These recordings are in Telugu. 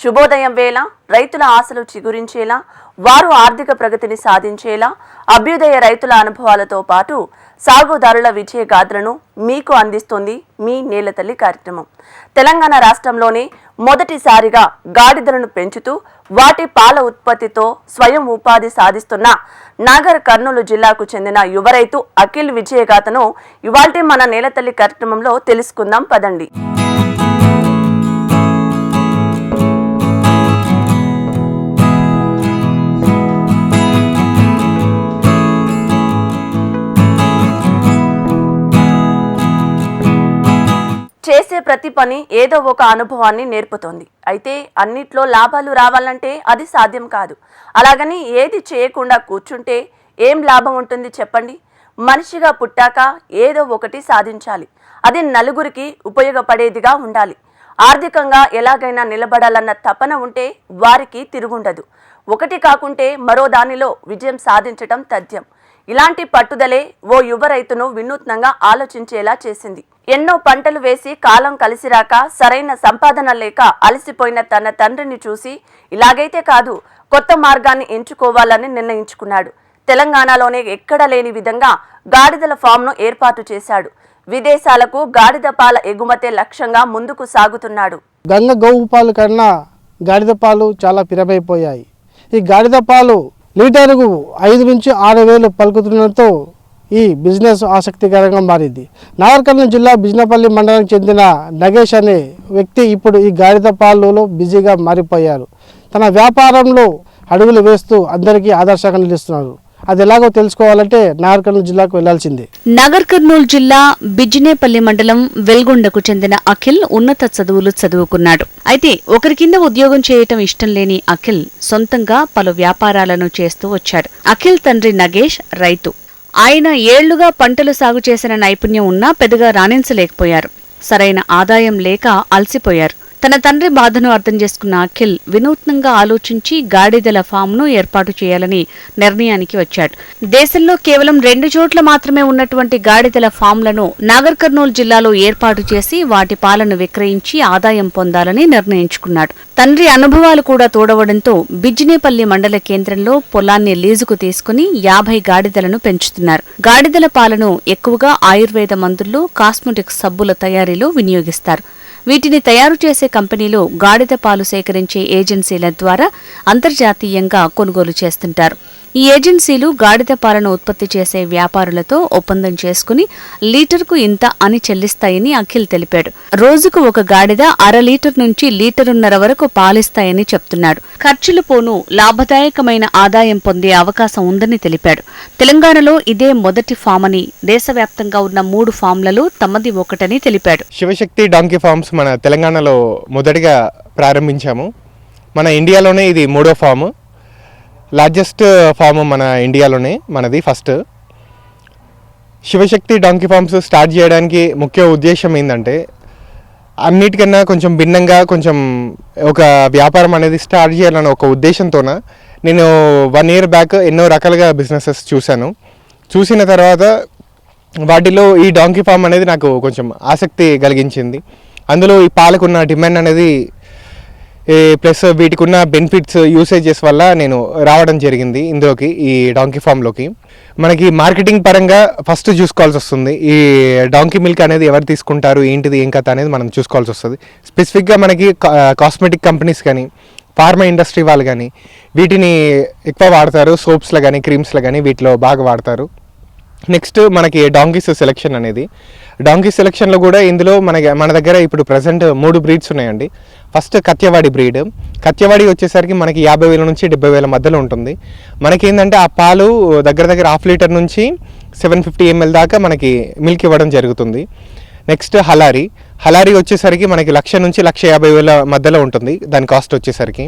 శుభోదయం వేళ రైతుల ఆశలు చిగురించేలా వారు ఆర్థిక ప్రగతిని సాధించేలా అభ్యుదయ రైతుల అనుభవాలతో పాటు సాగుదారుల విజయ గాథలను మీకు అందిస్తుంది మీ నేలతల్లి కార్యక్రమం. తెలంగాణ రాష్ట్రంలోనే మొదటిసారిగా గాడిదలను పెంచుతూ వాటి పాల ఉత్పత్తితో స్వయం ఉపాధి సాధిస్తున్న నాగర్ కర్నూలు జిల్లాకు చెందిన యువ రైతు అఖిల్ విజయగాథను ఇవాల్టి మన నేలతల్లి కార్యక్రమంలో తెలుసుకుందాం. పదండి. చేసే ప్రతి పని ఏదో ఒక అనుభవాన్ని నేర్పుతోంది. అయితే అన్నిట్లో లాభాలు రావాలంటే అది సాధ్యం కాదు. అలాగని ఏది చేయకుండా కూర్చుంటే ఏం లాభం ఉంటుంది చెప్పండి? మనిషిగా పుట్టాక ఏదో ఒకటి సాధించాలి. అది నలుగురికి ఉపయోగపడేదిగా ఉండాలి. ఆర్థికంగా ఎలాగైనా నిలబడాలన్న తపన ఉంటే వారికి తిరుగుండదు. ఒకటి కాకుంటే మరో దానిలో విజయం సాధించటం తథ్యం. ఇలాంటి పట్టుదలే ఓ యువ రైతును వినూత్నంగా ఆలోచించేలా చేసింది. ఎన్నో పంటలు వేసి కాలం కలిసిరాక సరైన సంపాదన లేక అలసిపోయిన తన తండ్రిని చూసి ఇలాగైతే కాదు కొత్త మార్గాన్ని ఎంచుకోవాలని నిర్ణయించుకున్నాడు. తెలంగాణలోనే ఎక్కడ లేని విధంగా గాడిదల ఫామ్ను ఏర్పాటు చేశాడు. విదేశాలకు గాడిద పాల ఎగుమతే లక్ష్యంగా ముందుకు సాగుతున్నాడు. గంగ గోవు పాలు కన్నా గాడిద పాలు చాలా పిరమైపోయాయి. ఈ గాడిద పాలు లీటరుకు ఐదు నుంచి ఆరు వేలు పలుకుతుండటంతో ఈ బిజినెస్ ఆసక్తికరంగా మారింది. నాగర్కర్నూలు జిల్లా బిజినపల్లి మండలానికి చెందిన నగేష్ అనే వ్యక్తి ఇప్పుడు ఈ గాడిద పాలలో బిజీగా మారిపోయారు. తన వ్యాపారంలో అడుగులు వేస్తూ అందరికీ ఆదర్శంగా నిలుస్తున్నారు. అది ఎలాగో తెలుసుకోవాలంటే నాగర్కర్నూలు జిల్లాకు వెళ్ళాల్సిందే. నాగర్ కర్నూలు జిల్లా బిజినేపల్లి మండలం వెల్గొండకు చెందిన అఖిల్ ఉన్నత చదువులు చదువుకున్నాడు. అయితే ఒకరి కింద ఉద్యోగం చేయటం ఇష్టం లేని అఖిల్ సొంతంగా పలు వ్యాపారాలను చేస్తూ వచ్చాడు. అఖిల్ తండ్రి నగేష్ రైతు. ఆయన ఏళ్ళుగా పంటలు సాగు చేసిన నైపుణ్యం ఉన్నా పెద్దగా రాణించలేకపోయారు. సరైన ఆదాయం లేక అలసిపోయారు. తన తండ్రి బాధను అర్థం చేసుకున్న అఖిల్ వినూత్నంగా ఆలోచించి గాడిదల ఫామ్ను ఏర్పాటు చేయాలని నిర్ణయానికి వచ్చాడు. దేశంలో కేవలం రెండు చోట్ల మాత్రమే ఉన్నటువంటి గాడిదల ఫామ్లను నాగర్ కర్నూలు జిల్లాలో ఏర్పాటు చేసి వాటి పాలను విక్రయించి ఆదాయం పొందాలని నిర్ణయించుకున్నాడు. తండ్రి అనుభవాలు కూడా తోడవడంతో బిజ్జినేపల్లి మండల కేంద్రంలో పొలాన్ని లీజుకు తీసుకుని యాభై గాడిదలను పెంచుతున్నారు. గాడిదల పాలను ఎక్కువగా ఆయుర్వేద మందుల్లో కాస్మెటిక్ సబ్బుల తయారీలో వినియోగిస్తారు. వీటిని తయారు చేసే కంపెనీలు గాడిద పాలు సేకరించే ఏజెన్సీల ద్వారా అంతర్జాతీయంగా కొనుగోలు చేస్తుంటారు. ఈ ఏజెన్సీలు గాడిద పాలను ఉత్పత్తి చేసే వ్యాపారులతో ఒప్పందం చేసుకుని లీటర్కు ఇంత అని చెల్లిస్తాయని అఖిల్ తెలిపాడు. రోజుకు ఒక గాడిద అర లీటర్ నుంచి లీటరున్నర వరకు పాలిస్తాయని చెప్తున్నాడు. ఖర్చులు పోను లాభదాయకమైన ఆదాయం పొందే అవకాశం ఉందని తెలిపాడు. తెలంగాణలో ఇదే మొదటి ఫామ్ అని దేశవ్యాప్తంగా ఉన్న మూడు ఫామ్లలో తమది ఒకటని తెలిపాడు. శివశక్తి డాంకీ ఫార్మ్స్ మన తెలంగాణలో మొదటిగా ప్రారంభించాము. మన ఇండియాలోనే ఇది మూడో ఫామ్. లార్జెస్ట్ ఫామ్ మన ఇండియాలోనే మనది first Shivashakti donkey farms start చేయడానికి ముఖ్య ఉద్దేశం ఏంటంటే అన్నిటికన్నా కొంచెం భిన్నంగా కొంచెం ఒక వ్యాపారం అనేది స్టార్ట్ చేయాలన్న ఒక ఉద్దేశంతోన నేను వన్ ఇయర్ బ్యాక్ ఎన్నో రకాలుగా బిజినెసెస్ చూశాను. చూసిన తర్వాత వాటిలో ఈ డాంకీ ఫామ్ అనేది నాకు కొంచెం ఆసక్తి కలిగించింది. అందులో ఈ పాలకున్న డిమాండ్ అనేది ప్లస్ వీటికి ఉన్న బెనిఫిట్స్ యూసేజెస్ వల్ల నేను రావడం జరిగింది ఇందులోకి ఈ డాంకీ ఫామ్లోకి. మనకి మార్కెటింగ్ పరంగా ఫస్ట్ చూసుకోవాల్సి వస్తుంది. ఈ డాంకీ మిల్క్ అనేది ఎవరు తీసుకుంటారు ఏంటిది ఏం కథ అనేది మనం చూసుకోవాల్సి వస్తుంది. స్పెసిఫిక్గా మనకి కాస్మెటిక్ కంపెనీస్ కానీ ఫార్మా ఇండస్ట్రీ వాళ్ళు కానీ వీటిని ఎక్కువ వాడతారు. సోప్స్లో కానీ క్రీమ్స్లో కానీ వీటిలో బాగా వాడతారు. నెక్స్ట్ మనకి డాంకీస్ సెలెక్షన్ అనేది. డాంకీ సెలెక్షన్లో కూడా ఇందులో మన మన దగ్గర ఇప్పుడు ప్రజెంట్ మూడు బ్రీడ్స్ ఉన్నాయండి. ఫస్ట్ కత్యవాడి బ్రీడ్ కత్యవాడి వచ్చేసరికి మనకి యాభై వేల నుంచి డెబ్బై వేల మధ్యలో ఉంటుంది. మనకి ఏంటంటే ఆ పాలు దగ్గర దగ్గర హాఫ్ లీటర్ నుంచి సెవెన్ ఫిఫ్టీ ఎంఎల్ దాకా మనకి మిల్క్ ఇవ్వడం జరుగుతుంది. నెక్స్ట్ హలారీ హలారీ వచ్చేసరికి మనకి లక్ష నుంచి లక్ష యాభై వేల మధ్యలో ఉంటుంది. దాని కాస్ట్ వచ్చేసరికి.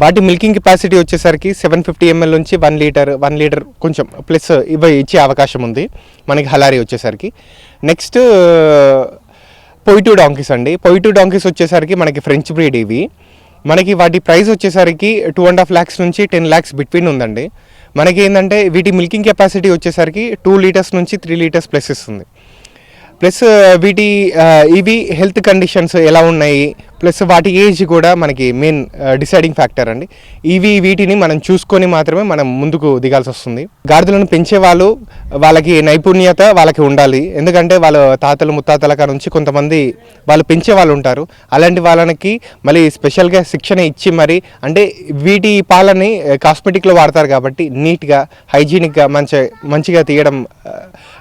వాటి మిల్కింగ్ కెపాసిటీ వచ్చేసరికి సెవెన్ ఫిఫ్టీ ఎంఎల్ నుంచి వన్ లీటర్ వన్ లీటర్ కొంచెం ప్లస్ ఇవి ఇచ్చే అవకాశం ఉంది. మనకి హలారీ వచ్చేసరికి. నెక్స్ట్ పొయిటూ డాంకీస్ అండి. పొయిటూ డాంకీస్ వచ్చేసరికి మనకి ఫ్రెంచ్ బ్రీడ్ ఇవి. మనకి వాటి ప్రైస్ వచ్చేసరికి టూ అండ్ హాఫ్ ల్యాక్స్ నుంచి టెన్ ల్యాక్స్ బిట్వీన్ ఉందండి. మనకి ఏంటంటే వీటి మిల్కింగ్ కెపాసిటీ వచ్చేసరికి టూ లీటర్స్ నుంచి త్రీ లీటర్స్ ప్లస్ ఇస్తుంది. ప్లస్ వీటి ఇవి హెల్త్ కండిషన్స్ ఎలా ఉన్నాయి? ప్లస్ వాటి ఏజ్ కూడా మనకి మెయిన్ డిసైడింగ్ ఫ్యాక్టర్ అండి. ఇవి వీటిని మనం చూసుకొని మాత్రమే మనం ముందుకు దిగాల్సి వస్తుంది. గాడిదలను పెంచే వాళ్ళు వాళ్ళకి నైపుణ్యత వాళ్ళకి ఉండాలి. ఎందుకంటే వాళ్ళ తాతలు ముత్తాతల నుంచి కొంతమంది వాళ్ళు పెంచే వాళ్ళు ఉంటారు. అలాంటి వాళ్ళకి మళ్ళీ స్పెషల్గా శిక్షణ ఇచ్చి మరి అంటే వీటి పాలని కాస్మెటిక్లో వాడతారు కాబట్టి నీట్గా హైజీనిక్గా మంచి మంచిగా తీయడం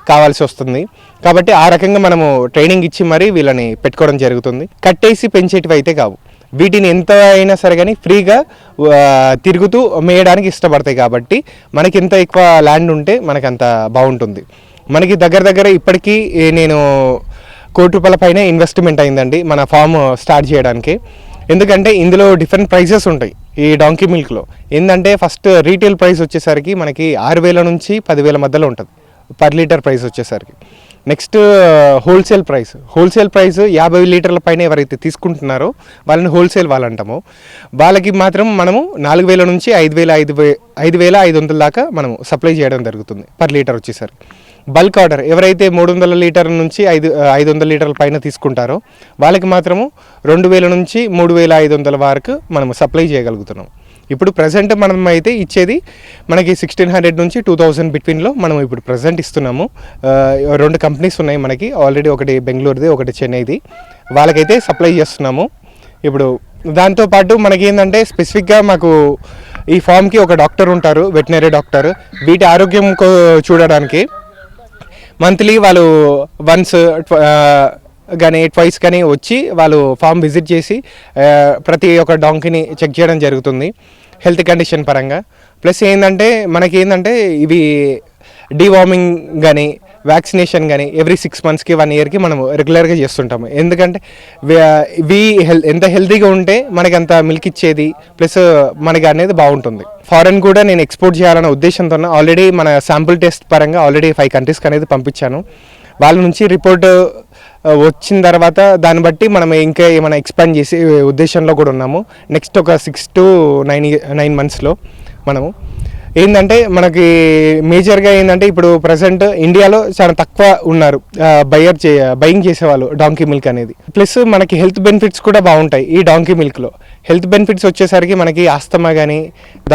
కావాల్సి వస్తుంది. కాబట్టి ఆ రకంగా మనము ట్రైనింగ్ ఇచ్చి మరి వీళ్ళని పెట్టుకోవడం జరుగుతుంది. కట్టేసి పెంచేటి అయితే కావు. వీటిని ఎంత అయినా సరే కానీ ఫ్రీగా తిరుగుతూ మేయడానికి ఇష్టపడతాయి కాబట్టి మనకి ఎంత ఎక్కువ ల్యాండ్ ఉంటే మనకి అంత బాగుంటుంది. మనకి దగ్గర దగ్గర ఇప్పటికీ నేను కోటి రూపాయల పైన ఇన్వెస్ట్మెంట్ అయిందండి మన ఫామ్ స్టార్ట్ చేయడానికి. ఎందుకంటే ఇందులో డిఫరెంట్ ప్రైసెస్ ఉంటాయి ఈ డాంకీ మిల్క్లో ఏంటంటే ఫస్ట్ రీటైల్ ప్రైస్ వచ్చేసరికి మనకి ఆరు వేల నుంచి పదివేల మధ్యలో ఉంటుంది. పర్ లీటర్ ప్రైస్ వచ్చేసరికి. Next wholesale price wholesale price యాభై లీటర్ల పైన ఎవరైతే తీసుకుంటున్నారో వాళ్ళని హోల్సేల్ వాళ్ళంటాము. వాళ్ళకి మాత్రం మనము నాలుగు వేల నుంచి ఐదు వేల ఐదు వే ఐదు వేల ఐదు వందల దాకా మనము సప్లై చేయడం జరుగుతుంది పర్ లీటర్ వచ్చేసరికి. బల్క్ ఆర్డర్ ఎవరైతే మూడు వందల లీటర్ నుంచి ఐదు uh, ఐదు వందల లీటర్ల పైన తీసుకుంటారో వాళ్ళకి మాత్రము రెండు వేల నుంచి మూడు వేల ఐదు వందల వరకు మనము సప్లై చేయగలుగుతున్నాం ఇప్పుడు ప్రజెంట్ మనం అయితే ఇచ్చేది మనకి సిక్స్టీన్ హండ్రెడ్ నుంచి టూ థౌజండ్ బిట్వీన్లో మనం ఇప్పుడు ప్రజెంట్ ఇస్తున్నాము. రెండు కంపెనీస్ ఉన్నాయి మనకి. ఆల్రెడీ ఒకటి బెంగళూరుది ఒకటి చెన్నైది. వాళ్ళకైతే సప్లై చేస్తున్నాము. ఇప్పుడు దాంతోపాటు మనకి ఏంటంటే స్పెసిఫిక్గా మాకు ఈ ఫామ్కి ఒక డాక్టర్ ఉంటారు వెటనరీ డాక్టర్ వీటి ఆరోగ్యం కో- చూడడానికి మంత్లీ వాళ్ళు వన్స్ కానీ ట్వైస్ కానీ వచ్చి వాళ్ళు ఫామ్ విజిట్ చేసి ప్రతి ఒక్క డాంకీని చెక్ చేయడం జరుగుతుంది హెల్త్ కండిషన్ పరంగా. ప్లస్ ఏంటంటే మనకి ఏంటంటే ఇవి డీవార్మింగ్ కానీ వ్యాక్సినేషన్ కానీ ఎవ్రీ సిక్స్ మంత్స్కి వన్ ఇయర్కి మనం రెగ్యులర్గా చేస్తుంటాము. ఎందుకంటే ఇవి హెల్ ఎంత హెల్తీగా ఉంటే మనకి అంత మిల్క్ ఇచ్చేది ప్లస్ మనకి అనేది బాగుంటుంది. ఫారెన్ కూడా నేను ఎక్స్పోర్ట్ చేయాలన్న ఉద్దేశంతో ఆల్రెడీ మన శాంపుల్ టెస్ట్ పరంగా ఆల్రెడీ ఫైవ్ కంట్రీస్కి అనేది పంపించాను. వాళ్ళ నుంచి రిపోర్ట్ వచ్చిన తర్వాత దాన్ని బట్టి మనం ఇంకా ఏమైనా ఎక్స్పాండ్ చేసే ఉద్దేశంలో కూడా ఉన్నాము. నెక్స్ట్ ఒక సిక్స్ టు నైన్ నైన్ మంత్స్లో మనము. ఏంటంటే మనకి మేజర్గా ఏంటంటే ఇప్పుడు ప్రజెంట్ ఇండియాలో చాలా తక్కువ ఉన్నారు. బయర్ చే బయింగ్ చేసేవాళ్ళు డాంకీ మిల్క్ అనేది. ప్లస్ మనకి హెల్త్ బెనిఫిట్స్ కూడా బాగుంటాయి ఈ డాంకీ మిల్క్లో హెల్త్ బెనిఫిట్స్ వచ్చేసరికి మనకి ఆస్తమా కానీ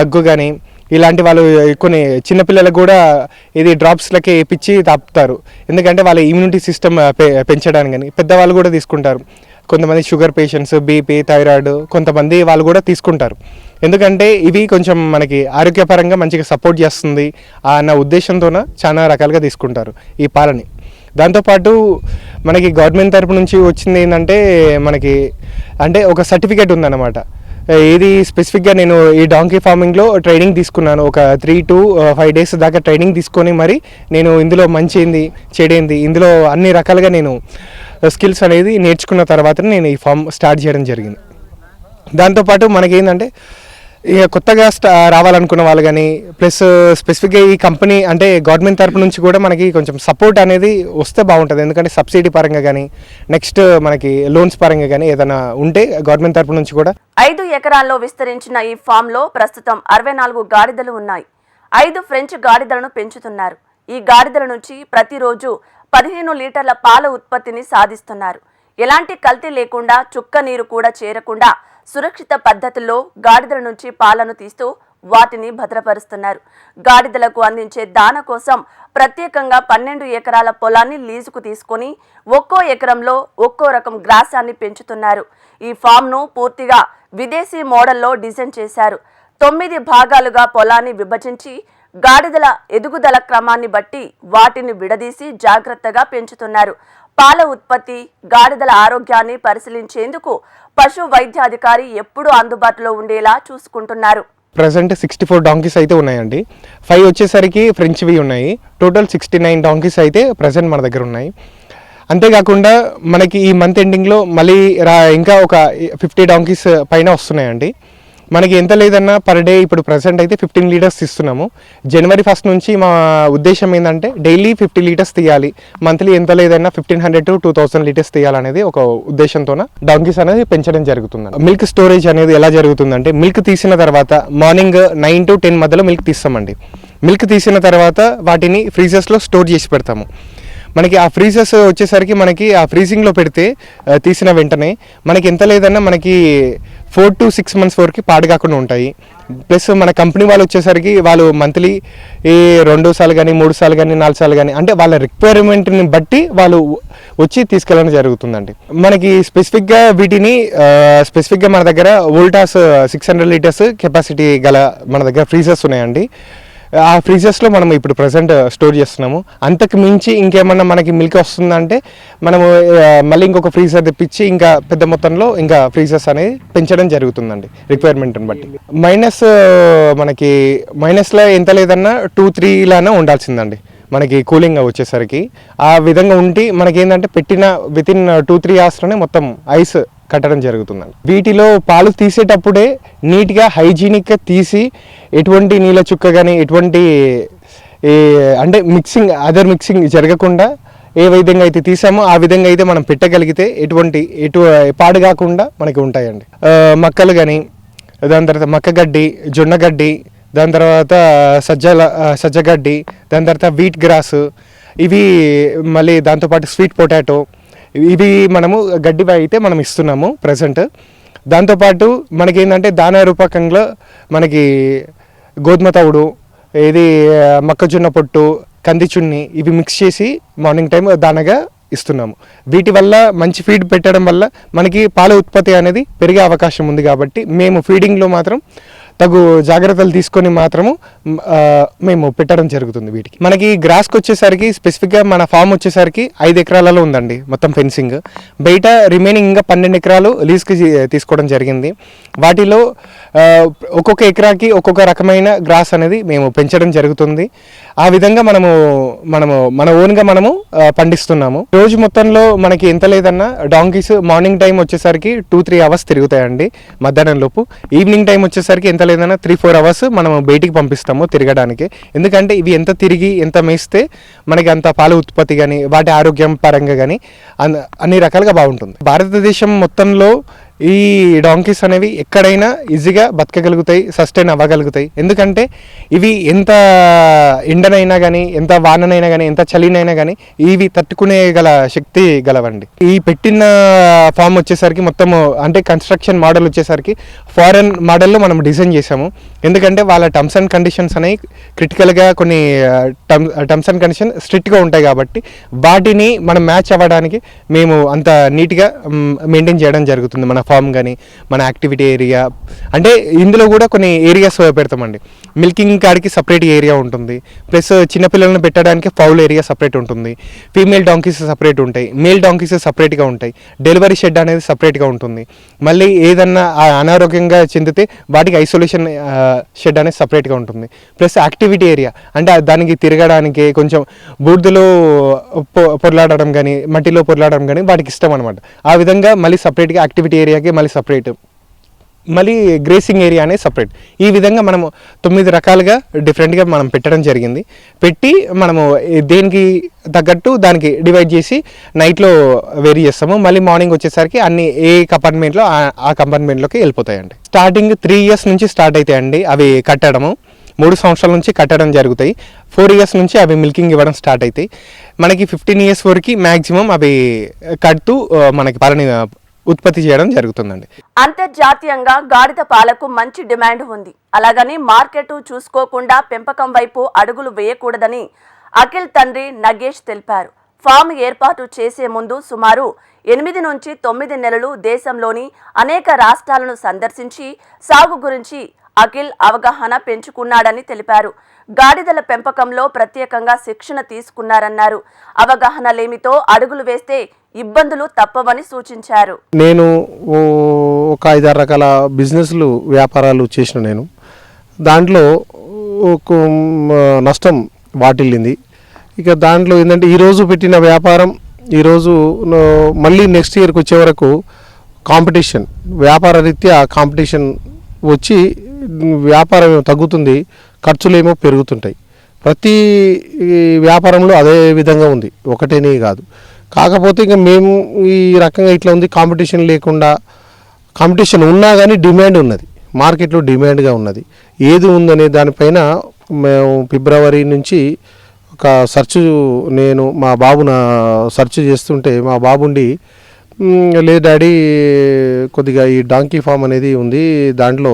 దగ్గు కానీ ఇలాంటి వాళ్ళు కొన్ని చిన్నపిల్లలకు కూడా ఇది డ్రాప్స్లకే పిచ్చి తాపుతారు. ఎందుకంటే వాళ్ళ ఇమ్యూనిటీ సిస్టమ్ పెంచడానికి కానీ పెద్దవాళ్ళు కూడా తీసుకుంటారు. కొంతమంది షుగర్ పేషెంట్స్ బీపీ థైరాయిడ్ కొంతమంది వాళ్ళు కూడా తీసుకుంటారు. ఎందుకంటే ఇవి కొంచెం మనకి ఆరోగ్యపరంగా మంచిగా సపోర్ట్ చేస్తుంది అన్న ఉద్దేశంతోన చాలా రకాలుగా తీసుకుంటారు ఈ పాలని. దాంతోపాటు మనకి గవర్నమెంట్ తరపు నుంచి వచ్చింది ఏంటంటే మనకి అంటే ఒక సర్టిఫికేట్ ఉందన్నమాట. Uh, ఏది స్పెసిఫిక్గా నేను ఈ డాంకీ ఫార్మింగ్లో ట్రైనింగ్ తీసుకున్నాను. ఒక త్రీ టు ఫైవ్ డేస్ దాకా ట్రైనింగ్ తీసుకొని మరి నేను ఇందులో మంచి ఏంది చెడేంది ఇందులో అన్ని రకాలుగా నేను uh, స్కిల్స్ అనేది నేర్చుకున్న తర్వాత నేను ఈ ఫామ్ స్టార్ట్ చేయడం జరిగింది. దాంతోపాటు మనకేంటంటే ఇక కొత్తగా స్టా రావాలనుకున్న వాళ్ళు కానీ ప్లస్ స్పెసిఫిక్గా ఈ కంపెనీ అంటే గవర్నమెంట్ తరపు నుంచి కూడా మనకి కొంచెం సపోర్ట్ అనేది వస్తే బాగుంటుంది. ఎందుకంటే సబ్సిడీ పరంగా కానీ నెక్స్ట్ మనకి లోన్స్ పరంగా కానీ ఏదైనా ఉంటే గవర్నమెంట్ తరపు నుంచి కూడా. ఐదు ఎకరాల్లో విస్తరించిన ఈ ఫామ్లో ప్రస్తుతం అరవై నాలుగు గాడిదలు ఉన్నాయి. ఐదు ఫ్రెంచ్ గాడిదలను పెంచుతున్నారు. ఈ గాడిదల నుంచి ప్రతిరోజు పదిహేను లీటర్ల పాల ఉత్పత్తిని సాధిస్తున్నారు. ఎలాంటి కల్తీ లేకుండా చుక్క నీరు కూడా చేరకుండా సురక్షిత పద్ధతుల్లో గాడిదల నుంచి పాలను తీస్తూ వాటిని భద్రపరుస్తున్నారు. గాడిదలకు అందించే దాన కోసం ప్రత్యేకంగా పన్నెండు ఎకరాల పొలాన్ని లీజుకు తీసుకొని ఒక్కో ఎకరంలో ఒక్కో రకం గ్రాసాన్ని పెంచుతున్నారు. ఈ ఫామ్ను పూర్తిగా విదేశీ మోడల్లో డిజైన్ చేశారు. తొమ్మిది భాగాలుగా పొలాన్ని విభజించి గాడిదల ఎదుగుదల క్రమాన్ని బట్టి వాటిని విడదీసి జాగ్రత్తగా పెంచుతున్నారు. పాల ఉత్పత్తి గాడిదల ఆరోగ్యాన్ని పరిశీలించేందుకు పశు వైద్యాధికారి ఎప్పుడూ అందుబాటులో ఉండేలా చూసుకుంటున్నారు. ప్రజెంట్ సిక్స్టీ ఫోర్ డాంకీస్ అయితే ఉన్నాయండి. ఫైవ్ వచ్చేసరికి ఫ్రెంచ్వి ఉన్నాయి. టోటల్ సిక్స్టీ నైన్ డాంకీస్ అయితే ప్రజెంట్ మన దగ్గర ఉన్నాయి. అంతేకాకుండా మనకి ఈ మంత్ ఎండింగ్లో మళ్ళీ రా ఇంకా ఒక ఫిఫ్టీ డాంకీస్ పైన వస్తున్నాయండి. మనకి ఎంత లేదన్నా పర్ డే ఇప్పుడు ప్రజెంట్ అయితే ఫిఫ్టీన్ లీటర్స్ ఇస్తున్నాము. జనవరి ఫస్ట్ నుంచి మా ఉద్దేశం ఏంటంటే డైలీ ఫిఫ్టీ లీటర్స్ తీయాలి. మంత్లీ ఎంత లేదన్నా fifteen hundred to two thousand litres తీయాలనేది ఒక ఉద్దేశంతోన డాంకీస్ అనేది పెంచడం జరుగుతుంది మిల్క్ స్టోరేజ్ అనేది ఎలా జరుగుతుందంటే మిల్క్ తీసిన తర్వాత మార్నింగ్ నైన్ టు టెన్ మధ్యలో మిల్క్ తీస్తామండి. మిల్క్ తీసిన తర్వాత వాటిని ఫ్రీజర్స్లో స్టోర్ చేసి పెడతాము. మనకి ఆ ఫ్రీజర్స్ వచ్చేసరికి మనకి ఆ ఫ్రీజింగ్లో పెడితే తీసిన వెంటనే మనకి ఎంత లేదన్నా మనకి ఫోర్ టు సిక్స్ మంత్స్ వరకు పాడు కాకుండా ఉంటాయి. ప్లస్ మన కంపెనీ వాళ్ళు వచ్చేసరికి వాళ్ళు మంత్లీ ఈ రెండు సార్లు కానీ మూడు సార్లు కానీ నాలుగు సార్లు కానీ అంటే వాళ్ళ రిక్వైర్మెంట్ని బట్టి వాళ్ళు వచ్చి తీసుకెళ్ళడం జరుగుతుందండి. మనకి స్పెసిఫిక్గా వీటిని స్పెసిఫిక్గా మన దగ్గర Voltas six hundred litres capacity గల మన దగ్గర ఫ్రీజర్స్ ఉన్నాయండి. ఆ ఫ్రీజర్స్లో మనం ఇప్పుడు ప్రజెంట్ స్టోర్ చేస్తున్నాము. అంతకు మించి ఇంకేమన్నా మనకి మిల్క్ వస్తుందంటే మనము మళ్ళీ ఇంకొక ఫ్రీజర్ తెప్పించి ఇంకా పెద్ద మొత్తంలో ఇంకా ఫ్రీజర్స్ అనేది పెంచడం జరుగుతుందండి రిక్వైర్మెంట్ని బట్టి. మైనస్ మనకి మైనస్లో ఎంత లేదన్నా టూ త్రీలానే ఉండాల్సిందండి. మనకి కూలింగ్ వచ్చేసరికి. ఆ విధంగా ఉండి మనకి ఏంటంటే పెట్టిన విత్ ఇన్ టూ త్రీ అవర్స్లోనే మొత్తం ఐస్ కట్టడం జరుగుతుందండి. వీటిలో పాలు తీసేటప్పుడే నీట్గా హైజీనిక్గా తీసి ఎటువంటి నీళ్ళ చుక్క కానీ ఎటువంటి ఈ అంటే మిక్సింగ్ అదర్ మిక్సింగ్ జరగకుండా ఏ విధంగా అయితే తీసామో ఆ విధంగా అయితే మనం పెట్టగలిగితే ఎటువంటి ఎటు పాడు కాకుండా మనకి ఉంటాయండి. మక్కలు కానీ దాని తర్వాత మక్కగడ్డి జొన్నగడ్డి దాని తర్వాత సజ్జల సజ్జగడ్డి దాని తర్వాత వీట్ గ్రాస్ ఇవి మళ్ళీ దాంతోపాటు స్వీట్ పొటాటో ఇవి మనము గడ్డి అయితే మనం ఇస్తున్నాము ప్రజెంట్ దాంతోపాటు మనకి ఏంటంటే దాన రూపకంలో మనకి గోధుమ తవుడు ఇది మొక్కజొన్న పొట్టు కందిచున్ని ఇవి మిక్స్ చేసి మార్నింగ్ టైం దానగా ఇస్తున్నాము. వీటి వల్ల మంచి ఫీడ్ పెట్టడం వల్ల మనకి పాల ఉత్పత్తి అనేది పెరిగే అవకాశం ఉంది కాబట్టి మేము ఫీడింగ్లో మాత్రం తగు జాగ్రత్తలు తీసుకొని మాత్రము మేము పెట్టడం జరుగుతుంది వీటికి. మనకి గ్రాస్కి వచ్చేసరికి స్పెసిఫిక్గా మన ఫామ్ వచ్చేసరికి ఐదు ఎకరాలలో ఉందండి మొత్తం ఫెన్సింగ్. బయట రిమైనింగ్ ఇంకా పన్నెండు ఎకరాలు లీజ్కి తీసుకోవడం జరిగింది. వాటిలో ఒక్కొక్క ఎకరాకి ఒక్కొక్క రకమైన గ్రాస్ అనేది మేము పెంచడం జరుగుతుంది. ఆ విధంగా మనము మనము మన ఓన్గా మనము పండిస్తున్నాము. రోజు మొత్తంలో మనకి ఎంత లేదన్నా డాంకీస్ మార్నింగ్ టైం వచ్చేసరికి టూ త్రీ అవర్స్ తిరుగుతాయండి మధ్యాహ్నం లోపు. ఈవినింగ్ టైం వచ్చేసరికి ఎంత లేదన్నా త్రీ ఫోర్ అవర్స్ మనం బయటికి పంపిస్తాము తిరగడానికి. ఎందుకంటే ఇవి ఎంత తిరిగి ఎంత మేస్తే మనకి అంత పాల ఉత్పత్తి కానీ వాటి ఆరోగ్యం పరంగా కానీ అన్ని రకాలుగా బాగుంటుంది. భారతదేశం మొత్తంలో ఈ డాంకీస్ అనేవి ఎక్కడైనా ఈజీగా బతకగలుగుతాయి సస్టైన్ అవ్వగలుగుతాయి. ఎందుకంటే ఇవి ఎంత ఎండనైనా కానీ ఎంత వాననైనా కానీ ఎంత చలినైనా కానీ ఇవి తట్టుకునే గల శక్తి గలవండి. ఈ పెట్టిన ఫామ్ వచ్చేసరికి మొత్తం అంటే కన్స్ట్రక్షన్ మోడల్ వచ్చేసరికి ఫారెన్ మోడల్లో మనం డిజైన్ చేసాము ఎందుకంటే వాళ్ళ టర్మ్స్ అండ్ కండిషన్స్ అనేవి క్రిటికల్గా కొన్ని టర్మ్స్ అండ్ కండిషన్ స్ట్రిక్ట్గా ఉంటాయి కాబట్టి వాటిని మనం మ్యాచ్ అవ్వడానికి మేము అంత నీట్గా మెయింటైన్ చేయడం జరుగుతుంది మన ఫామ్ కానీ మన యాక్టివిటీ ఏరియా అంటే ఇందులో కూడా కొన్ని ఏరియాస్ పెడతామండి. మిల్కింగ్ కాడికి సపరేట్ ఏరియా ఉంటుంది. ప్లస్ చిన్నపిల్లలను పెట్టడానికి ఫౌల్ ఏరియా సపరేట్ ఉంటుంది. ఫీమేల్ డాంకీస్ సపరేట్ ఉంటాయి. మేల్ డాంకీస్ సపరేట్గా ఉంటాయి. డెలివరీ షెడ్ అనేది సపరేట్గా ఉంటుంది. మళ్ళీ ఏదన్నా అనారోగ్యంగా చెందితే వాటికి ఐసోలేషన్ షెడ్ అనేది సపరేట్గా ఉంటుంది. ప్లస్ యాక్టివిటీ ఏరియా అంటే దానికి తిరగడానికి కొంచెం బూడిదలో పొ- కానీ మట్టిలో పొరలాడడం కానీ వాటికి ఇష్టం అనమాట ఆ విధంగా మళ్ళీ సపరేట్గా యాక్టివిటీ ఏరియా ఏరియాకి మళ్ళీ సపరేట్ మళ్ళీ గ్రేసింగ్ ఏరియా అనేది సపరేట్ ఈ విధంగా మనము తొమ్మిది రకాలుగా డిఫరెంట్గా మనం పెట్టడం జరిగింది. పెట్టి మనము దేనికి తగ్గట్టు దానికి డివైడ్ చేసి నైట్లో వేరీ చేస్తాము. మళ్ళీ మార్నింగ్ వచ్చేసరికి అన్ని ఏ కంపార్ట్మెంట్లో ఆ- కంపార్ట్మెంట్లోకి వెళ్ళిపోతాయండి. స్టార్టింగ్ త్రీ ఇయర్స్ నుంచి స్టార్ట్ అవుతాయండి అవి కట్టడము. మూడు సంవత్సరాల నుంచి కట్టడం జరుగుతాయి. ఫోర్ ఇయర్స్ నుంచి అవి మిల్కింగ్ ఇవ్వడం స్టార్ట్ అవుతాయి మనకి ఫిఫ్టీన్ ఇయర్స్ వరకు మ్యాక్సిమం అవి కడుతూ మనకి పాలని ఉత్పత్తి చేయడం జరుగుతుందండి. అంతర్జాతీయంగా గాడిద పాలకు మంచి డిమాండ్ ఉంది. అలాగని మార్కెట్ చూసుకోకుండా పెంపకం వైపు అడుగులు వేయకూడదని అఖిల్ తండ్రి నగేష్ తెలిపారు. ఫామ్ ఏర్పాటు చేసే ముందు సుమారు ఎనిమిది నుంచి తొమ్మిది నెలలు దేశంలోని అనేక రాష్ట్రాలను సందర్శించి సాగు గురించి అఖిల్ అవగాహన పెంచుకున్నాడని తెలిపారు. గాడిదల పెంపకంలో ప్రత్యేకంగా శిక్షణ తీసుకున్నారన్నారు. అవగాహన లేమితో అడుగులు వేస్తే ఇబ్బందులు తప్పవని సూచించారు. నేను ఓ ఒక ఐదారు రకాల బిజినెస్లు వ్యాపారాలు చేసిన నేను. దాంట్లో నష్టం వాటిల్లింది. ఇక దాంట్లో ఏంటంటే ఈరోజు పెట్టిన వ్యాపారం ఈరోజు మళ్ళీ నెక్స్ట్ ఇయర్కి వచ్చే వరకు కాంపిటీషన్ వ్యాపార రీత్యా కాంపిటీషన్ వచ్చి వ్యాపారం తగ్గుతుంది ఖర్చులేమో పెరుగుతుంటాయి. ప్రతి వ్యాపారంలో అదే విధంగా ఉంది ఒకటేనే కాదు. కాకపోతే ఇంకా మేము ఈ రకంగా ఇట్లా ఉంది కాంపిటీషన్ లేకుండా కాంపిటీషన్ ఉన్నా కానీ డిమాండ్ ఉన్నది. మార్కెట్లో డిమాండ్గా ఉన్నది. ఏది ఉందనే దానిపైన మేము ఫిబ్రవరి నుంచి ఒక సెర్చ్ నేను మా బాబున సెర్చ్ చేస్తుంటే మా బాబుండి లే లేదు డాడీ కొద్దిగా ఈ డాంకీ ఫామ్ అనేది ఉంది దాంట్లో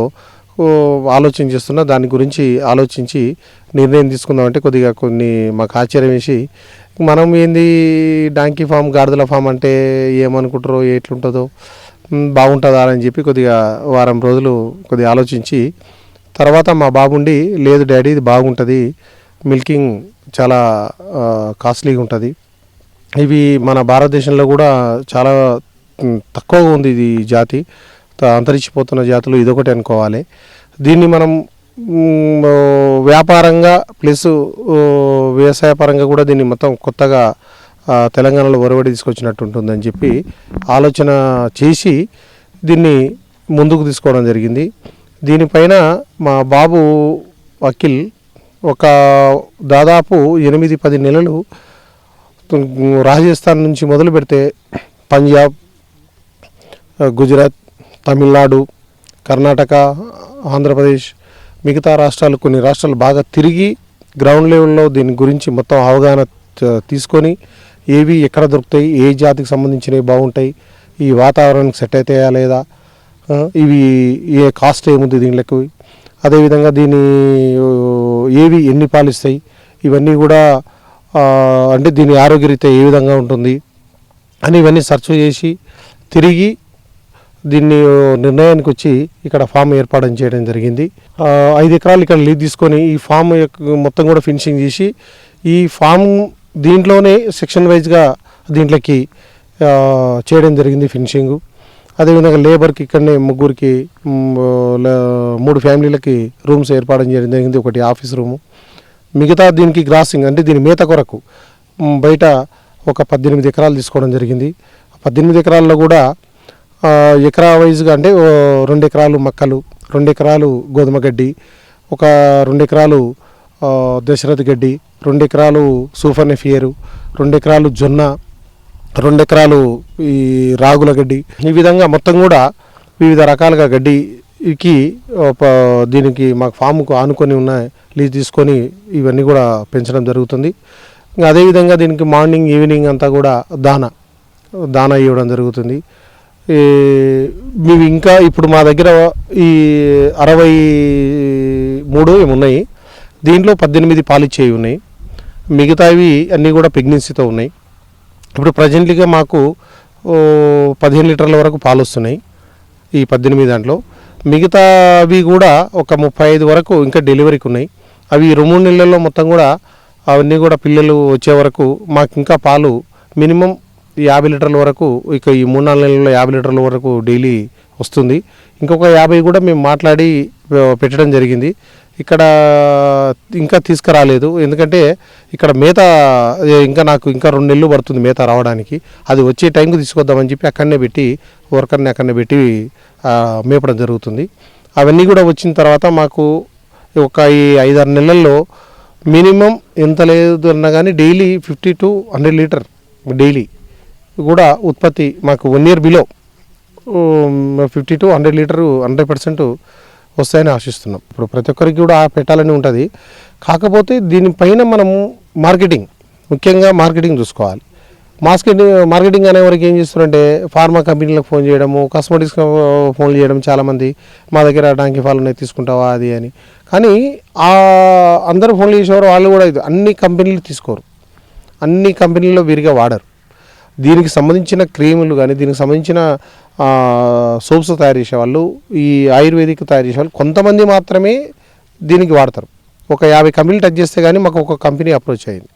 ఆలోచన చేస్తున్నా దాని గురించి ఆలోచించి నిర్ణయం తీసుకుందామంటే కొద్దిగా కొన్ని మాకు ఆశ్చర్యం వేసి మనం ఏంది డాంకీ ఫామ్ గాడిదల ఫామ్ అంటే ఏమనుకుంటారో ఎట్లుంటుందో బాగుంటుందా అని చెప్పి కొద్దిగా వారం రోజులు కొద్దిగా ఆలోచించి తర్వాత మా బాబుండి లేదు డాడీ ఇది బాగుంటుంది మిల్కింగ్ చాలా కాస్ట్లీగా ఉంటుంది. ఇవి మన భారతదేశంలో కూడా చాలా తక్కువగా ఉంది ఇది జాతి. అంతరించిపోతున్న జాతులు ఇదొకటి అనుకోవాలి. దీన్ని మనం వ్యాపారంగా ప్లస్ వ్యవసాయ పరంగా కూడా దీన్ని మొత్తం కొత్తగా తెలంగాణలో ఒరవడి తీసుకొచ్చినట్టు ఉంటుందని చెప్పి ఆలోచన చేసి దీన్ని ముందుకు తీసుకోవడం జరిగింది. దీనిపైన మా బాబు వకీల్ ఒక దాదాపు ఎనిమిది పది నెలలు రాజస్థాన్ నుంచి మొదలు పెడితే పంజాబ్ గుజరాత్ తమిళనాడు కర్ణాటక ఆంధ్రప్రదేశ్ మిగతా రాష్ట్రాలు కొన్ని రాష్ట్రాలు బాగా తిరిగి గ్రౌండ్ లెవెల్లో దీని గురించి మొత్తం అవగాహన తీసుకొని ఏవి ఎక్కడ దొరుకుతాయి ఏ జాతికి సంబంధించినవి బాగుంటాయి ఈ వాతావరణానికి సెట్ అవుతాయా లేదా ఇవి ఏ కాస్ట్ ఏముంది దీనిలకు. అదేవిధంగా దీని ఏవి ఎన్ని పాలిస్తాయి ఇవన్నీ కూడా అంటే దీని ఆరోగ్యరీత్యా ఏ విధంగా ఉంటుంది అని ఇవన్నీ సెర్చ్ చేసి తిరిగి దీన్ని నిర్ణయానికి వచ్చి ఇక్కడ ఫామ్ ఏర్పాటు చేయడం జరిగింది. ఐదు ఎకరాలు ఇక్కడ లీజ్ తీసుకొని ఈ ఫామ్ యొక్క మొత్తం కూడా ఫినిషింగ్ చేసి ఈ ఫామ్ దీంట్లోనే సెక్షన్ వైజ్గా దీంట్లోకి చేయడం జరిగింది ఫినిషింగ్. అదేవిధంగా లేబర్కి ఇక్కడనే ముగ్గురికి మూడు ఫ్యామిలీలకి రూమ్స్ ఏర్పాటు చేయడం జరిగింది. ఒకటి ఆఫీస్ రూము. మిగతా దీనికి గ్రాసింగ్ అంటే దీని మేత కొరకు బయట ఒక పద్దెనిమిది ఎకరాలు తీసుకోవడం జరిగింది. పద్దెనిమిది ఎకరాల్లో కూడా ఎకరా వైజ్గా అంటే రెండు ఎకరాలు మక్కలు రెండు ఎకరాలు గోధుమ గడ్డి ఒక రెండు ఎకరాలు ఆ, దశరథ గడ్డి రెండు ఎకరాలు సూఫర్ నెఫియరు రెండు ఎకరాలు జొన్న రెండు ఎకరాలు ఈ రాగుల గడ్డి. ఈ విధంగా మొత్తం కూడా వివిధ రకాలుగా గడ్డికి ప- దీనికి మాకు ఫామ్కు ఆనుకొని ఉన్న లీజ్ తీసుకొని ఇవన్నీ కూడా పెంచడం జరుగుతుంది. ఇంకా అదేవిధంగా దీనికి మార్నింగ్ ఈవినింగ్ అంతా కూడా దాన దాన ఇవ్వడం జరుగుతుంది. మేము ఇంకా ఇప్పుడు మా దగ్గర ఈ అరవై మూడు ఉన్నాయి. దీంట్లో పద్దెనిమిది పాలిచ్చేవి ఉన్నాయి. మిగతావి అన్నీ కూడా ప్రెగ్నెన్సీతో ఉన్నాయి. ఇప్పుడు ప్రజెంట్లీగా మాకు పదిహేను లీటర్ల వరకు పాలు వస్తున్నాయి ఈ పద్దెనిమిది దాంట్లో. మిగతావి కూడా ఒక ముప్పై ఐదు వరకు ఇంకా డెలివరీకి ఉన్నాయి. అవి రెండు మూడు నెలల్లో మొత్తం కూడా అవన్నీ కూడా పిల్లలు వచ్చే వరకు మాకు ఇంకా పాలు మినిమం యాభై లీటర్ల వరకు ఇక ఈ మూడు నాలుగు నెలల్లో యాభై లీటర్ల వరకు డైలీ వస్తుంది. ఇంకొక యాభై కూడా మేము మాట్లాడి పెట్టడం జరిగింది. ఇక్కడ ఇంకా తీసుకురాలేదు. ఎందుకంటే ఇక్కడ మేత ఇంకా నాకు ఇంకా రెండు నెలలు పడుతుంది మేత రావడానికి. అది వచ్చే టైంకి తీసుకొద్దామని చెప్పి అక్కడనే పెట్టి వర్కర్ని అక్కడనే పెట్టి మేపడం జరుగుతుంది. అవన్నీ కూడా వచ్చిన తర్వాత మాకు ఒక ఈ ఐదారు నెలల్లో మినిమం ఎంత లేదు అన్నా కానీ daily fifty to hundred litre daily కూడా ఉత్పత్తి మాకు one year below fifty to hundred litre hundred percent వస్తాయని ఆశిస్తున్నాం. ఇప్పుడు ప్రతి ఒక్కరికి కూడా పెట్టాలని ఉంటుంది. కాకపోతే దీనిపైన మనము మార్కెటింగ్ ముఖ్యంగా మార్కెటింగ్ చూసుకోవాలి. మార్కెటింగ్ మార్కెటింగ్ అనే వరకు ఏం చేస్తున్నారంటే ఫార్మా కంపెనీలకు ఫోన్ చేయడము కాస్మెటిక్స్ ఫోన్ uh, చేయడం చాలామంది మా దగ్గర డాంకి ఫాల్ ఉన్నాయి తీసుకుంటావా అది అని. కానీ ఆ అందరూ ఫోన్లు చేసేవారు వాళ్ళు కూడా అన్ని కంపెనీలు తీసుకోరు. అన్ని కంపెనీల్లో విరిగా వాడరు. దీనికి సంబంధించిన క్రీములు కానీ దీనికి సంబంధించిన సోప్స్ తయారు చేసేవాళ్ళు ఈ ఆయుర్వేదిక్ తయారు చేసేవాళ్ళు కొంతమంది మాత్రమే దీనికి వాడతారు. ఒక యాభై కంపెనీలు టచ్ చేస్తే కానీ మాకు ఒక కంపెనీ అప్రోచ్ అయింది.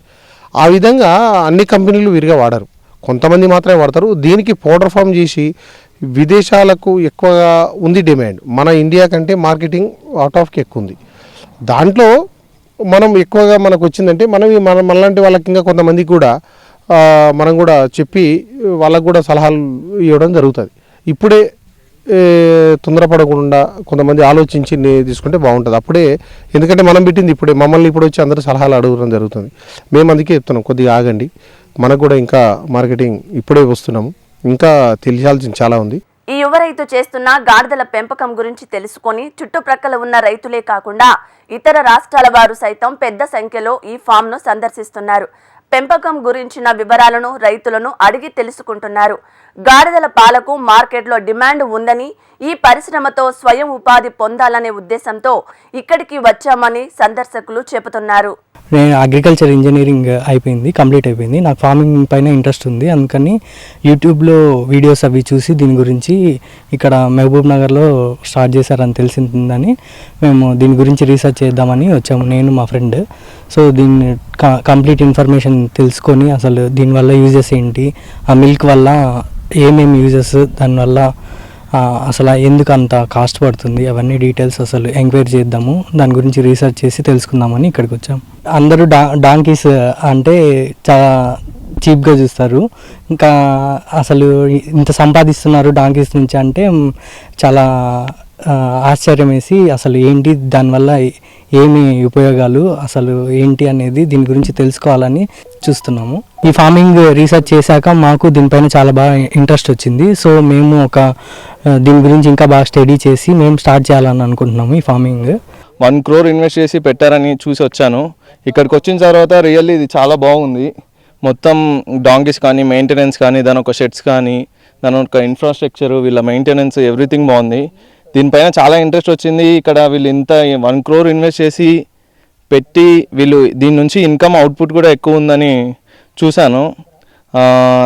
ఆ విధంగా అన్ని కంపెనీలు విరిగా వాడరు. కొంతమంది మాత్రమే వాడతారు. దీనికి పౌడర్ ఫామ్ చేసి విదేశాలకు ఎక్కువగా ఉంది డిమాండ్. మన ఇండియా కంటే మార్కెటింగ్ అవుట్ ఆఫ్కి ఎక్కువ ఉంది. దాంట్లో మనం ఎక్కువగా మనకు వచ్చిందంటే మనం మన మనలాంటి వాళ్ళకి ఇంకా కొంతమందికి కూడా మనం కూడా చెప్పి వాళ్ళకు కూడా సలహాలు ఇవ్వడం జరుగుతుంది. ఇప్పుడే తొందరపడకుండా కొంతమంది ఆలోచించి తీసుకుంటే బాగుంటుంది. అప్పుడే ఎందుకంటే మనం పెట్టింది ఇప్పుడే మమ్మల్ని ఇప్పుడు వచ్చి అందరూ సలహాలు అడగడం జరుగుతుంది. మేము అందుకే చెప్తున్నాం కొద్దిగా ఆగండి. మనకు కూడా ఇంకా మార్కెటింగ్ ఇప్పుడే వస్తున్నాము. ఇంకా తెలియాల్సింది చాలా ఉంది. ఈ యువ రైతు చేస్తున్న గాడిదల పెంపకం గురించి తెలుసుకొని చుట్టుప్రక్కల ఉన్న రైతులే కాకుండా ఇతర రాష్ట్రాల వారు సైతం పెద్ద సంఖ్యలో ఈ ఫామ్ను సందర్శిస్తున్నారు. పెంపకం గురించిన వివరాలను రైతులను అడిగి తెలుసుకుంటున్నారు. గాడిదల పాలకు మార్కెట్లో డిమాండ్ ఉందని ఈ పరిశ్రమతో స్వయం ఉపాధి పొందాలనే ఉద్దేశంతో ఇక్కడికి వచ్చామని సందర్శకులు చెబుతున్నారు. నేను అగ్రికల్చర్ ఇంజనీరింగ్ అయిపోయింది కంప్లీట్ అయిపోయింది. నాకు ఫార్మింగ్ పైన ఇంట్రెస్ట్ ఉంది. అందుకని యూట్యూబ్లో వీడియోస్ అవి చూసి దీని గురించి ఇక్కడ మహబూబ్ నగర్లో స్టార్ట్ చేశారని తెలిసిందని మేము దీని గురించి రీసెర్చ్ చేద్దామని వచ్చాము. నేను మా ఫ్రెండ్ సో దీన్ని కంప్లీట్ ఇన్ఫర్మేషన్ తెలుసుకొని అసలు దీనివల్ల యూజెస్ ఏంటి ఆ మిల్క్ వల్ల ఏమేమి యూజెస్ దానివల్ల అసలు ఎందుకు అంత కాస్ట్ పడుతుంది అవన్నీ డీటెయిల్స్ అసలు ఎంక్వైరీ చేద్దాము. దాని గురించి రీసెర్చ్ చేసి తెలుసుకుందామని ఇక్కడికి వచ్చాం. అందరూ డా డాంకీస్ అంటే చాలా చీప్గా చూస్తారు. ఇంకా అసలు ఇంత సంపాదిస్తున్నారు డాంకీస్ నుంచి అంటే చాలా ఆశ్చర్యం వేసి అసలు ఏంటి దానివల్ల ఏమి ఉపయోగాలు అసలు ఏంటి అనేది దీని గురించి తెలుసుకోవాలని చూస్తున్నాము. ఈ ఫార్మింగ్ రీసెర్చ్ చేశాక మాకు దీనిపైన చాలా బాగా ఇంట్రెస్ట్ వచ్చింది. సో మేము ఒక దీని గురించి ఇంకా బాగా స్టడీ చేసి మేము స్టార్ట్ చేయాలని అనుకుంటున్నాము ఈ ఫార్మింగ్. వన్ క్రోర్ ఇన్వెస్ట్ చేసి పెట్టారని చూసి వచ్చాను. ఇక్కడికి వచ్చిన తర్వాత రియల్లీ ఇది చాలా బాగుంది. మొత్తం డాంకీస్ కానీ మెయింటెనెన్స్ కానీ దాని ఒక షెడ్స్ కానీ దాని ఒక ఇన్ఫ్రాస్ట్రక్చర్ వీళ్ళ మెయింటెనెన్స్ ఎవ్రీథింగ్ బాగుంది. దీనిపైన చాలా ఇంట్రెస్ట్ వచ్చింది. ఇక్కడ వీళ్ళు ఇంత వన్ క్రోర్ ఇన్వెస్ట్ చేసి పెట్టి వీళ్ళు దీని నుంచి ఇన్కమ్ అవుట్పుట్ కూడా ఎక్కువ ఉందని చూశాను.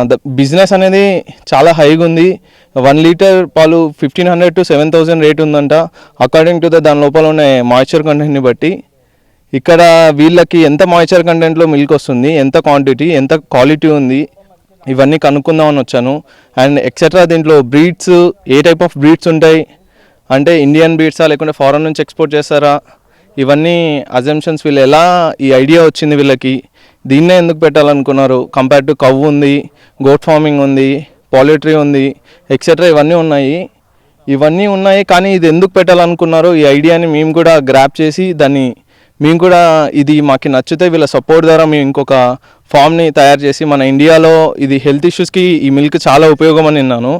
ద బిజినెస్ అనేది చాలా హైగా ఉంది. వన్ లీటర్ పాలు fifteen hundred to seven thousand rate ఉందంట. అకార్డింగ్ టు ద దాని లోపల ఉన్న మాయిశ్చర్ కంటెంట్ని బట్టి. ఇక్కడ వీళ్ళకి ఎంత మాయిశ్చర్ కంటెంట్లో మిల్క్ వస్తుంది ఎంత క్వాంటిటీ ఎంత క్వాలిటీ ఉంది ఇవన్నీ కనుక్కుందామని వచ్చాను. అండ్ ఎక్సెట్రా దీంట్లో బ్రీడ్స్ ఏ టైప్ ఆఫ్ బ్రీడ్స్ ఉంటాయి అంటే ఇండియన్ బీట్సా లేకుంటే ఫారెన్ నుంచి ఎక్స్పోర్ట్ చేస్తారా? ఇవన్నీ అజంప్షన్స్ వీళ్ళు ఎలా ఈ ఐడియా వచ్చింది వీళ్ళకి? దీన్నే ఎందుకు పెట్టాలనుకున్నారు? కంపేర్ టు కవ్ ఉంది గోట్ ఫార్మింగ్ ఉంది పాలిట్రీ ఉంది ఎక్సెట్రా ఇవన్నీ ఉన్నాయి. ఇవన్నీ ఉన్నాయి కానీ ఇది ఎందుకు పెట్టాలనుకున్నారు? ఈ ఐడియాని మేము కూడా గ్రాప్ చేసి దాన్ని మేము కూడా ఇది మాకు నచ్చితే వీళ్ళ సపోర్ట్ ద్వారా మేము ఇంకొక ఫామ్ని తయారు చేసి మన ఇండియాలో ఇది హెల్త్ ఇష్యూస్కి ఈ మిల్క్ చాలా ఉపయోగం అని విన్నాను.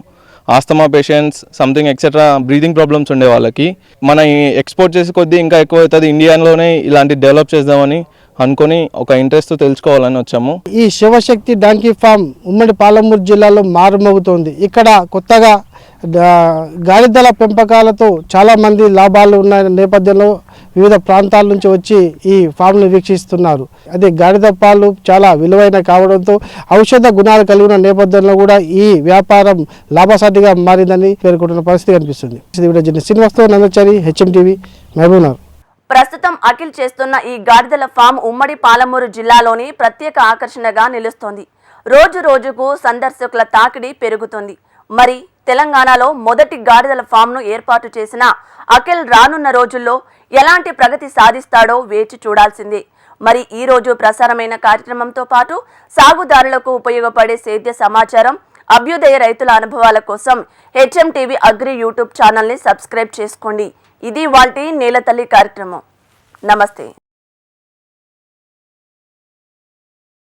Asthma patients something etcetera breathing problems ఉండే వాళ్ళకి. మన ఎక్స్పోర్ట్ చేసే కొద్దీ ఇంకా ఎక్కువ అవుతుంది ఇండియాలోనే ఇలాంటి డెవలప్ చేద్దామని అనుకొని ఒక ఇంట్రెస్ట్ తెలుసుకోవాలని వచ్చాము. ఈ శివశక్తి డాంకీ ఫామ్ ఉమ్మడి పాలమూరు జిల్లాలో మారుమోగుతోంది. ఇక్కడ కొత్తగా గాలిదల గాడిదల పెంపకాలతో చాలామంది లాభాలు ఉన్న నేపథ్యంలో వివిధ ప్రాంతాల నుంచి వచ్చి ఈ ఫామ్ను వీక్షిస్తున్నారు. అదే గాడిద పాలు చాలా విలువైన కావడంతో ఔషధ గుణాలు కలిగిన నేపథ్యంలో కూడా ఈ వ్యాపారం లాభసాటిగా మారిందని పేర్కొంటున్న పరిస్థితి కనిపిస్తుంది. ఇది శ్రీనివాస్తో నందచారి హెచ్ఎంటీవీ మహబూబ్నగర్. ప్రస్తుతం అఖిల్ చేస్తున్న ఈ గాడిదల ఫామ్ ఉమ్మడి పాలమూరు జిల్లాలోని ప్రత్యేక ఆకర్షణగా నిలుస్తోంది. రోజు రోజుకు సందర్శకుల తాకిడి పెరుగుతుంది. మరి తెలంగాణలో మొదటి గాడిదల ఫామ్ను ఏర్పాటు చేసిన అఖిల్ రానున్న రోజుల్లో ఎలాంటి ప్రగతి సాధిస్తాడో వేచి చూడాల్సిందే. మరి ఈ రోజు ప్రసారమైన కార్యక్రమంతో పాటు సాగుదారులకు ఉపయోగపడే సేద్య సమాచారం అభ్యుదయ రైతుల అనుభవాల కోసం హెచ్ఎం టీవీ అగ్రి యూట్యూబ్ ఛానల్ని సబ్స్క్రైబ్ చేసుకోండి. ఇది వాటి నేలతల్లి కార్యక్రమం. నమస్తే.